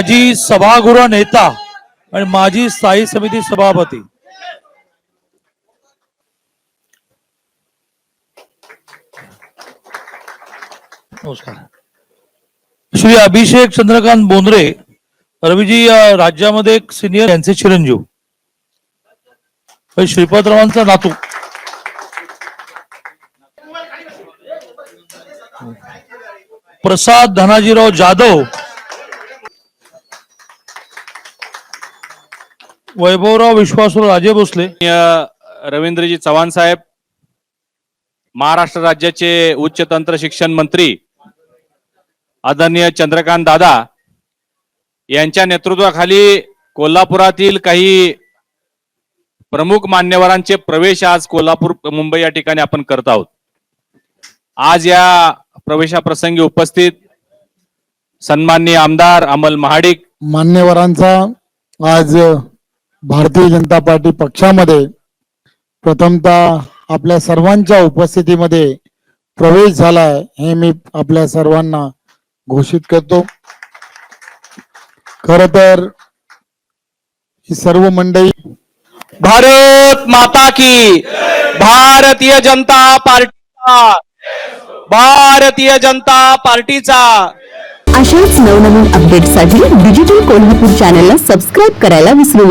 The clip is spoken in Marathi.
माजी सभागृह नेता आणि माजी स्थायी समिती सभापती. नमस्कार. श्री अभिषेक चंद्रकांत बोंद्रे रवीजी राज्यामध्ये एक सिनियर यांचे चिरंजीव. हे नातू. प्रसाद धनाजीराव जाधव वैभवराव विश्वासराव राजे भोसले. रवींद्रजी चव्हाण साहेब महाराष्ट्र राज्याचे उच्च तंत्र शिक्षण मंत्री आदरणीय चंद्रकांत दादा यांच्या नेतृत्वाखाली कोल्हापुरातील काही प्रमुख मान्यवरांचे प्रवेश आज कोल्हापूर मुंबई या ठिकाणी आपण करत आहोत. आज या प्रवेशाप्रसंगी उपस्थित सन्माननीय आमदार अमल महाडिक. मान्यवरांचा आज भारतीय जनता पार्टी पक्षामध्ये प्रथमतः आपल्या सर्वांच्या उपस्थितीमध्ये प्रवेश झालाय हे मी आपल्या सर्वांना घोषित करतो. खर तर ही सर्व मंडळी भारत माता की भारतीय जनता पार्टीचा. भारतीय जनता पार्टीचा. अशाच नवनवीन अपडेटसाठी डिजिटल कोल्हापूर चॅनलला सबस्क्राईब करायला विसरू नका.